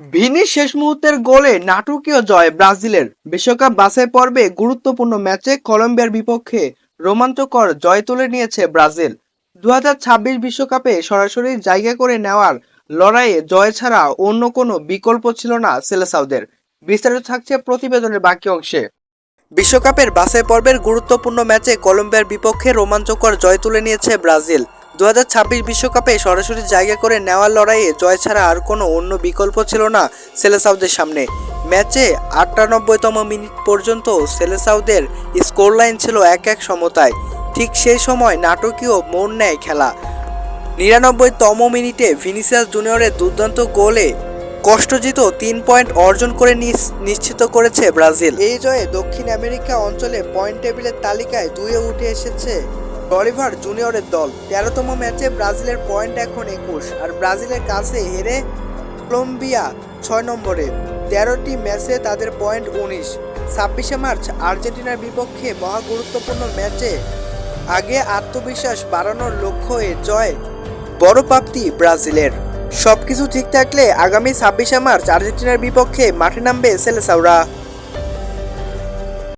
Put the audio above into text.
Vini শেষ মুহূর্তের গোলে নাটকীয় জয় ব্রাজিলের। বিশ্বকাপ বাছাই পর্বে গুরুত্বপূর্ণ ম্যাচে কলম্বিয়ার বিপক্ষে রোমাঞ্চকর জয় তুলে নিয়েছে ব্রাজিল। দু বিশ্বকাপে সরাসরি জায়গা করে নেওয়ার লড়াইয়ে জয় ছাড়া অন্য কোনো বিকল্প ছিল না সেলেসাউদের। বিস্তারিত থাকছে প্রতিবেদনের বাকি অংশে। বিশ্বকাপের বাছাই পর্বের গুরুত্বপূর্ণ ম্যাচে কলম্বিয়ার বিপক্ষে রোমাঞ্চকর জয় তুলে নিয়েছে ব্রাজিল। দু বিশ্বকাপে সরাসরি জায়গা করে নেওয়ার লড়াইয়ে জয় ছাড়া আর কোনো অন্য বিকল্প ছিল না সেলেসাউদের সামনে। ম্যাচে আটানব্বইতম মিনিট পর্যন্ত সেলেসাউদের স্কোর লাইন ছিল এক এক সমতায়। ঠিক সেই সময় নাটকীয় মন নেয় খেলা। নিরানব্বইতম মিনিটে ভিনিসিয়াস জুনিয়রের দুর্দান্ত গোলে কষ্টজিত তিন পয়েন্ট অর্জন করে নিশ্চিত করেছে ব্রাজিল। এই জয়ে দক্ষিণ আমেরিকা অঞ্চলে পয়েন্ট টেবিলের তালিকায় দুয়ে উঠে এসেছে বলিভার জুনিয়রের দল। তেরোতম ম্যাচে ব্রাজিলের পয়েন্ট এখন একুশ, আর ব্রাজিলের কাছে হেরে কলম্বিয়া ছয় নম্বরে। তেরোটি ম্যাচে তাদের পয়েন্ট উনিশ। ছাব্বিশে মার্চ আর্জেন্টিনার বিপক্ষে মহা গুরুত্বপূর্ণ ম্যাচে আগে আত্মবিশ্বাস বাড়ানোর লক্ষ্যে জয় বড় প্রাপ্তি ব্রাজিলের। সবকিছু ঠিক থাকলে আগামী ছাব্বিশে মার্চ আর্জেন্টিনার বিপক্ষে মাঠে নামবে সেলেসাউরা।